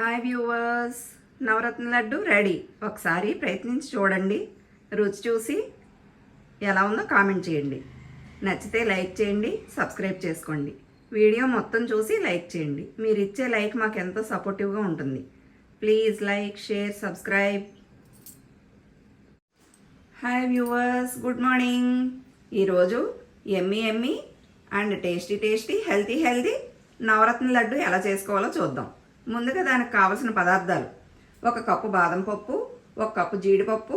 Hi viewers navaratna laddu ready. ఒకసారి ప్రయత్నించి చూడండి. రుచి చూసి ఎలా ఉందో కామెంట్ చేయండి. నచ్చితే లైక్ చేయండి సబ్స్క్రైబ్ చేసుకోండి. వీడియో మొత్తం చూసి లైక్ చేయండి. మీరు ఇచ్చే లైక్ మాకు ఎంతో సపోర్టివ్గా ఉంటుంది. Please like share subscribe. Hi viewers good morning ఈరోజు yummy yummy and tasty tasty healthy healthy navaratna laddu ఎలా చేసుకోవాలో చూద్దాం. ముందుగా దానికి కావలసిన పదార్థాలు. ఒక కప్పు బాదం పప్పు ఒక కప్పు జీడిపప్పు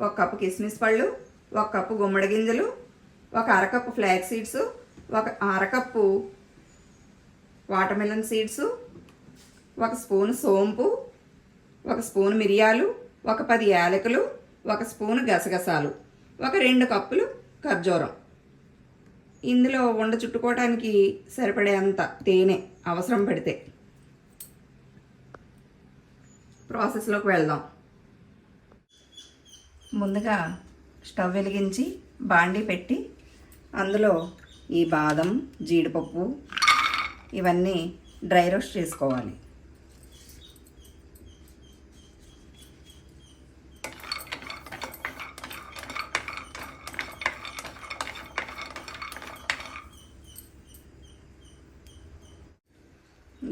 ఒక కప్పు కిస్మిస్ పళ్ళు ఒక కప్పు గుమ్మడి గింజలు ఒక అరకప్పు ఫ్లాక్ సీడ్స్ ఒక అరకప్పు వాటర్మెలన్ సీడ్స్ ఒక స్పూన్ సోంపు ఒక స్పూన్ మిరియాలు ఒక పది యాలకులు ఒక స్పూన్ గసగసాలు ఒక రెండు కప్పులు ఖర్జూరం. ఇందులో ఉండ చుట్టుకోవడానికి సరిపడేంత తేనె అవసరం పడితే. ప్రాసెస్లోకి వెళ్దాం. ముందుగా స్టవ్ వెలిగించి బాండీ పెట్టి అందులో ఈ బాదం జీడిపప్పు ఇవన్నీ డ్రై రోస్ట్ చేసుకోవాలి.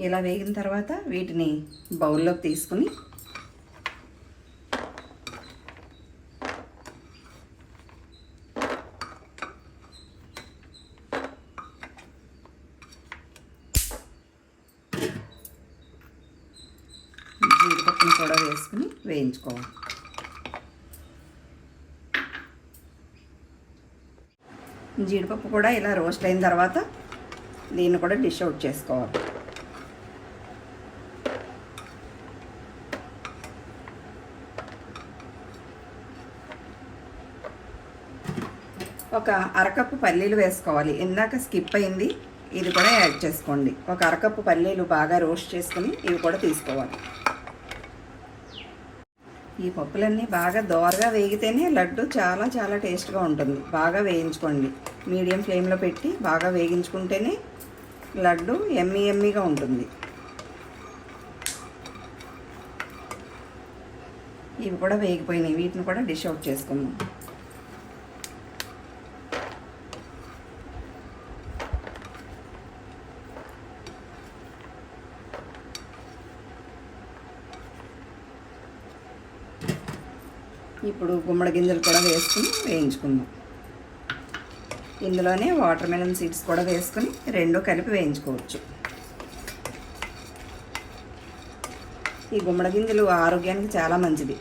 ఇలా వేగిన తర్వాత వీటిని బౌల్లోకి తీసుకుని జీడిపప్పును కూడా వేసుకుని వేయించుకోవాలి. జీడిపప్పు కూడా ఇలా రోస్ట్ అయిన తర్వాత దీన్ని కూడా డిష్ అవుట్ చేసుకోవాలి. ఒక అరకప్పు పల్లీలు వేసుకోవాలి. ఇందాక స్కిప్ అయింది. ఇది కూడా యాడ్ చేసుకోండి. ఒక అరకప్పు పల్లీలు బాగా రోస్ట్ చేసుకుని ఇవి కూడా తీసుకోవాలి. ఈ పప్పులన్నీ బాగా దోరగా వేగితేనే లడ్డు చాలా చాలా టేస్ట్గా ఉంటుంది. బాగా వేయించుకోండి. మీడియం ఫ్లేమ్లో పెట్టి బాగా వేగించుకుంటేనే లడ్డు ఎమ్మి ఎమ్మిగా ఉంటుంది. ఇవి కూడా వేగిపోయినాయి. వీటిని కూడా డిష్ అవుట్ చేసుకుందాం. ఇప్పుడు గుమ్మడి గింజలు కూడా వేసుకుని వేయించుకుందాం. ఇందులోనే వాటర్ మెలన్ సీడ్స్ కూడా వేసుకుని రెండు కలిపి వేయించుకోవచ్చు. ఈ గుమ్మడి గింజలు ఆరోగ్యానికి చాలా మంచిది.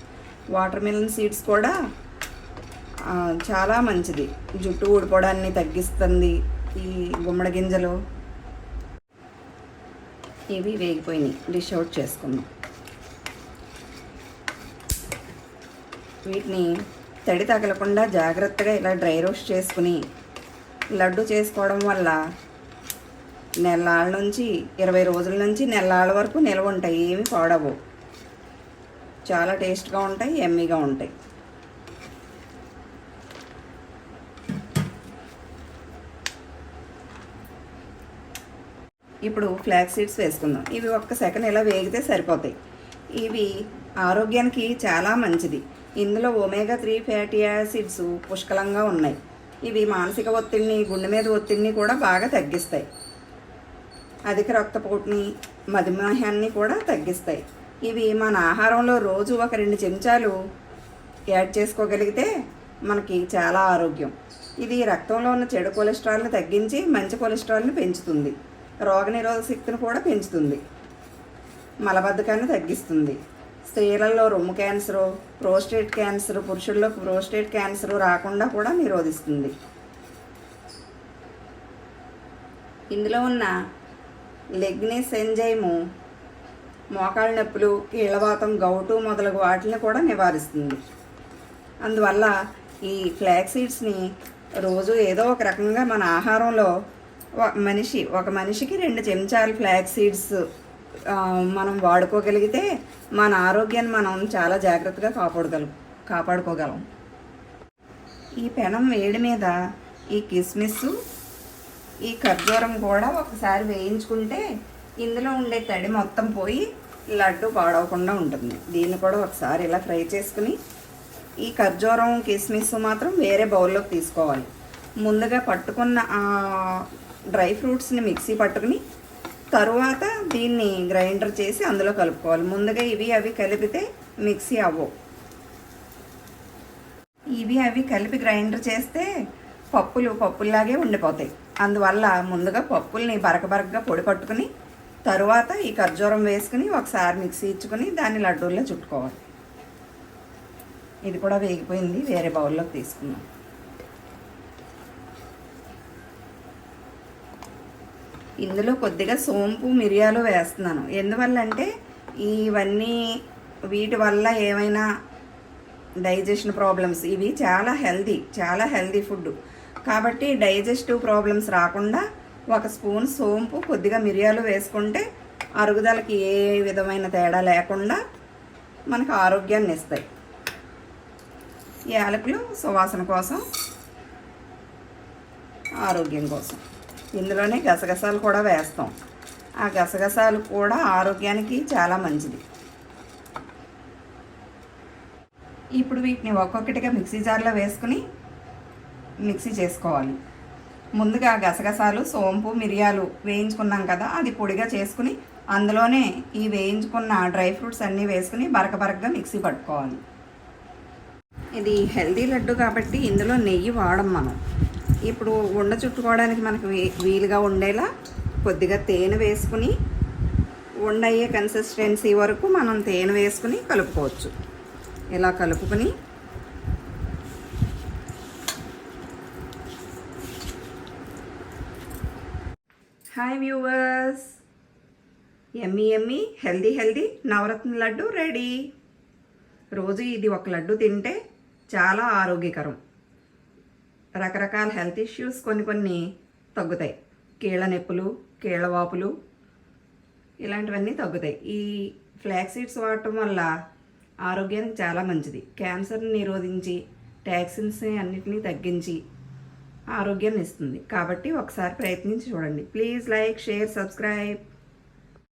వాటర్ మెలన్ సీడ్స్ కూడా చాలా మంచిది. జుట్టు ఊడిపోవడాన్ని తగ్గిస్తుంది ఈ గుమ్మడి గింజలు. ఇవి వేగిపోయినాయి. డిష్ అవుట్ చేసుకుందాం. వీటిని తడి తగలకుండా జాగ్రత్తగా ఇలా డ్రై రోస్ట్ చేసుకుని లడ్డు చేసుకోవడం వల్ల నెల్లాళ్ళ నుంచి ఇరవై రోజుల నుంచి నెల్లాళ్ళ వరకు నిల్వ ఉంటాయి ఏమి పాడవు. చాలా టేస్ట్గా ఉంటాయి ఎమ్మీగా ఉంటాయి. ఇప్పుడు ఫ్లాక్ సీడ్స్ వేసుకుందాం. ఇవి ఒక్క సెకండ్ ఇలా వేగితే సరిపోతాయి. ఇవి ఆరోగ్యానికి చాలా మంచిది. ఇందులో ఒమేగా త్రీ ఫ్యాటీ యాసిడ్స్ పుష్కలంగా ఉన్నాయి. ఇవి మానసిక ఒత్తిడిని గుండె మీద ఒత్తిడిని కూడా బాగా తగ్గిస్తాయి. అధిక రక్తపోటుని మధుమేహాన్ని కూడా తగ్గిస్తాయి. ఇవి మన ఆహారంలో రోజు ఒక రెండు చెంచాలు యాడ్ చేసుకోగలిగితే మనకి చాలా ఆరోగ్యం. ఇది రక్తంలో ఉన్న చెడు కొలెస్ట్రాల్ని తగ్గించి మంచి కొలెస్ట్రాల్ని పెంచుతుంది. రోగనిరోధక శక్తిని కూడా పెంచుతుంది. మలబద్ధకాన్ని తగ్గిస్తుంది. స్త్రీలలో రొమ్ము క్యాన్సరు ప్రోస్టేట్ క్యాన్సర్ పురుషుల్లో ప్రోస్టేట్ క్యాన్సర్ రాకుండా కూడా నిరోధిస్తుంది. ఇందులో ఉన్న లెగ్నెస్ ఎంజైము మోకాళ్ళ నొప్పులు కీళ్ళవాతం గౌటు మొదలగు వాటిని కూడా నివారిస్తుంది. అందువల్ల ఈ ఫ్లాక్ సీడ్స్ని రోజు ఏదో ఒక రకంగా మన ఆహారంలో ఒక మనిషి ఒక మనిషికి రెండు చెంచాలు ఫ్లాక్ సీడ్స్ మనం వాడుకోగలిగితే మన ఆరోగ్యాన్ని మనం చాలా జాగ్రత్తగా కాపాడగలం కాపాడుకోగలం. ఈ పెనం వేడి మీద ఈ కిస్మిస్ ఈ ఖర్జూరం కూడా ఒకసారి వేయించుకుంటే ఇందులో ఉండే తడి మొత్తం పోయి లడ్డు పాడవకుండా ఉంటుంది. దీన్ని కూడా ఒకసారి ఇలా ఫ్రై చేసుకుని ఈ ఖర్జూరం కిస్మిస్ మాత్రం వేరే బౌల్లోకి తీసుకోవాలి. ముందుగా పట్టుకున్న డ్రై ఫ్రూట్స్ని మిక్సీ పట్టుకుని తరువాత దీన్ని గ్రైండర్ చేసి అందులో కలుపుకోవాలి. ముందుగా ఇవి అవి కలిపితే మిక్సీ అవ్వవు. ఇవి అవి కలిపి గ్రైండర్ చేస్తే పప్పులు పప్పుల్లాగే ఉండిపోతాయి. అందువల్ల ముందుగా పప్పుల్ని బరకబరకగా పొడి పట్టుకుని తరువాత ఈ ఖర్జూరం వేసుకుని ఒకసారి మిక్సీ ఇచ్చుకుని దాన్ని లడ్డూల్లో చుట్టుకోవాలి. ఇది కూడా వేగిపోయింది. వేరే బౌల్లోకి తీసుకున్నాం ఇందులో కొద్దిగా సోంపు మిరియాలు వేస్తున్నాను. ఎందువల్ల అంటే ఇవన్నీ వీటి వల్ల ఏమైనా డైజెషన్ ప్రాబ్లమ్స్ ఇవి చాలా హెల్దీ చాలా హెల్దీ ఫుడ్. కాబట్టి డైజెస్టివ్ ప్రాబ్లమ్స్ రాకుండా ఒక స్పూన్ సోంపు కొద్దిగా మిరియాలు వేసుకుంటే అరుగుదలకి ఏ విధమైన తేడా లేకుండా మనకు ఆరోగ్యాన్ని ఇస్తాయి. యాలకులు సువాసన కోసం ఆరోగ్యం కోసం. ఇందులోనే గసగసాలు కూడా వేస్తాం. ఆ గసగసాలు కూడా ఆరోగ్యానికి చాలా మంచిది. ఇప్పుడు వీటిని ఒక్కొక్కటిగా మిక్సీ జార్లో వేసుకుని మిక్సీ చేసుకోవాలి. ముందుగా గసగసాలు సోంపు మిరియాలు వేయించుకున్నాం కదా అది పొడిగా చేసుకుని అందులోనే ఈ వేయించుకున్న డ్రై ఫ్రూట్స్ అన్నీ వేసుకుని బరక బరకగా మిక్సీ పట్టుకోవాలి. ఇది హెల్దీ లడ్డు కాబట్టి ఇందులో నెయ్యి వాడం మనం. ఇప్పుడు ఉండ చుట్టుకోవడానికి మనకు వీలుగా ఉండేలా కొద్దిగా తేనె వేసుకుని ఉండ అయ్యే కన్సిస్టెన్సీ వరకు మనం తేనె వేసుకుని కలుపుకోవచ్చు. ఇలా కలుపుకొని hi viewers yummy yummy healthy healthy navaratna laddu ready. రోజు ఇది ఒక లడ్డు తింటే చాలా ఆరోగ్యకరం. రకరకాల హెల్త్ ఇష్యూస్ కొన్ని కొన్ని తగ్గుతాయి. కీళ్ళ నొప్పులు కీళ్ళ వాపులు ఇలాంటివన్నీ తగ్గుతాయి. ఈ ఫ్లాక్ సీడ్స్ వాడటం వల్ల ఆరోగ్యానికి చాలా మంచిది. క్యాన్సర్ని నిరోధించి టాక్సిన్స్ అన్నిటినీ తగ్గించి ఆరోగ్యాన్ని ఇస్తుంది. కాబట్టి ఒకసారి ప్రయత్నించి చూడండి. Please like share subscribe.